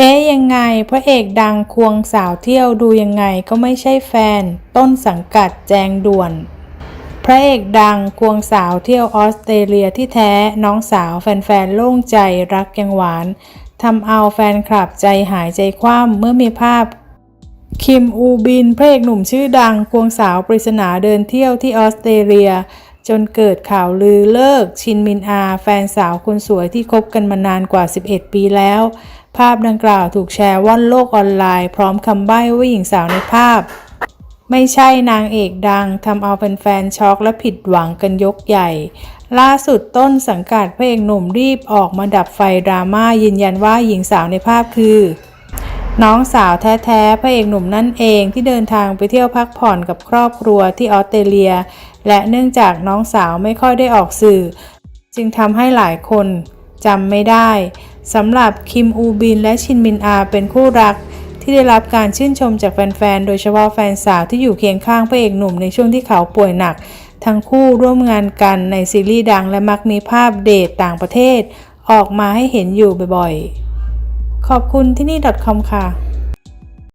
เอ๊ยยังไงพระเอกดังควงสาวเที่ยวดูยังไงก็ไม่ใช่แฟน ต้นสังกัดแจงด่วน พระเอกดังควงสาวเที่ยวออสเตรเลียที่แท้น้องสาวแฟนๆโล่งใจรักยังหวานทำเอาแฟนคลับใจหายใจคว่ำเมื่อมีภาพ คิมอูบินพระเอกหนุ่มชื่อดังควงสาวปริศนาเดินเที่ยวที่ออสเตรเลีย จนเกิดข่าวลือเลิกชินมินอา แฟนสาวคนสวยที่คบกันมานานกว่า 11 ปีแล้ว ภาพดังกล่าวถูกแชร์ว่อนโลกออนไลน์ พร้อมคำใบ้ว่าหญิงสาวในภาพ ไม่ใช่นางเอกดังทำเอาแฟนๆช็อกและผิดหวังกันยกใหญ่ ล่าสุดต้นสังกัดพระเอกหนุ่มรีบออกมาดับไฟดราม่ายืนยันว่าหญิงสาวในภาพคือน้องสาวแท้ๆ พระเอกหนุ่มนั่นเองที่เดินทางไปเที่ยวพักผ่อนกับครอบครัวที่ออสเตรเลีย และเนื่องจากน้องสาวไม่ค่อยได้ออกสื่อ จึงทำให้หลายคนจำไม่ได้ สำหรับคิมอูบินและชินมินอาเป็นคู่รักที่ได้รับการชื่นชมจากแฟนๆ โดยเฉพาะแฟนสาวที่อยู่เคียงข้างพระเอกหนุ่มในช่วงที่เขาป่วยหนัก ทั้งคู่ร่วมงานกันในซีรีส์ดังและมักมีภาพเดทต่างประเทศ ออกมาให้เห็นอยู่บ่อยๆ ขอบคุณที่นี่ .com ค่ะ